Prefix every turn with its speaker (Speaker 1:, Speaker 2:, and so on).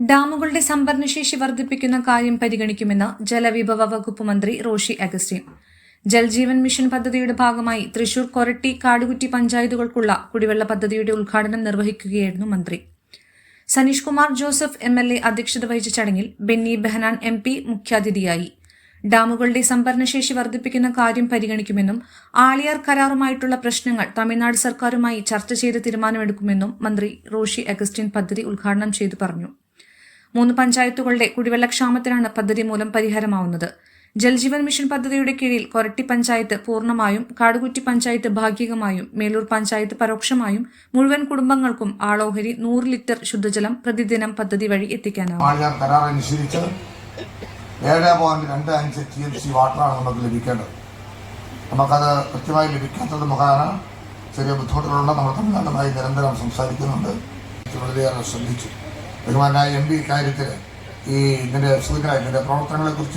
Speaker 1: ഡാമുകളുടെ സംഭരണശേഷി വർദ്ധിപ്പിക്കുന്ന കാര്യം പരിഗണിക്കുമെന്ന് ജലവിഭവ വകുപ്പ് മന്ത്രി റോഷി അഗസ്റ്റിൻ. ജൽജീവൻ മിഷൻ പദ്ധതിയുടെ ഭാഗമായി തൃശൂർ കൊരട്ടി കാടുകുറ്റി പഞ്ചായത്തുകൾക്കുള്ള കുടിവെള്ള പദ്ധതിയുടെ ഉദ്ഘാടനം നിർവഹിക്കുകയായിരുന്നു മന്ത്രി. Saneesh Kumar Joseph M L A അധ്യക്ഷത വഹിച്ച ചടങ്ങിൽ ബെന്നി ബെഹനാൻ എം പി മുഖ്യാതിഥിയായി. ഡാമുകളുടെ സംഭരണശേഷി വർദ്ധിപ്പിക്കുന്ന കാര്യം പരിഗണിക്കുമെന്നും ആളിയാർ കരാറുമായിട്ടുള്ള പ്രശ്നങ്ങൾ തമിഴ്നാട് സർക്കാരുമായി ചർച്ച ചെയ്ത് തീരുമാനമെടുക്കുമെന്നും മന്ത്രി റോഷി അഗസ്റ്റിൻ പദ്ധതി ഉദ്ഘാടനം ചെയ്തു പറഞ്ഞു. മൂന്ന് പഞ്ചായത്തുകളുടെ കുടിവെള്ളക്ഷാമത്തിനാണ് പദ്ധതി മൂലം പരിഹാരമാവുന്നത്. ജൽജീവൻ മിഷൻ പദ്ധതിയുടെ കീഴിൽ കൊരട്ടി പഞ്ചായത്ത് പൂർണമായും കാടുകുറ്റി പഞ്ചായത്ത് ഭാഗികമായും മേലൂർ പഞ്ചായത്ത് പരോക്ഷമായും മുഴുവൻ കുടുംബങ്ങൾക്കും ആളോഹരി നൂറ് ലിറ്റർ ശുദ്ധജലം പ്രതിദിനം പദ്ധതി വഴി എത്തിക്കാനാവും.
Speaker 2: കരാർ അനുസരിച്ച് ഏഴ് പോയിന്റ് രണ്ട് അഞ്ച് ടി എം സി വാട്ടറാണ് നമുക്ക് ലഭിക്കേണ്ടത്. നമുക്കത് കൃത്യമായി ലഭിക്കാത്തത് മുഖേന ചെറിയ ബുദ്ധിമുട്ടുകളുണ്ട്. നമ്മൾ തമിഴ്നാടുമായി നിരന്തരം സംസാരിക്കുന്നുണ്ട്. വളരെയേറെ ശ്രദ്ധിച്ചു. ബഹുമാനായ എം പി ഇക്കാര്യത്തിൽ ഈ ഇതിന്റെ സൂചന ഇതിന്റെ പ്രവർത്തനങ്ങളെക്കുറിച്ച്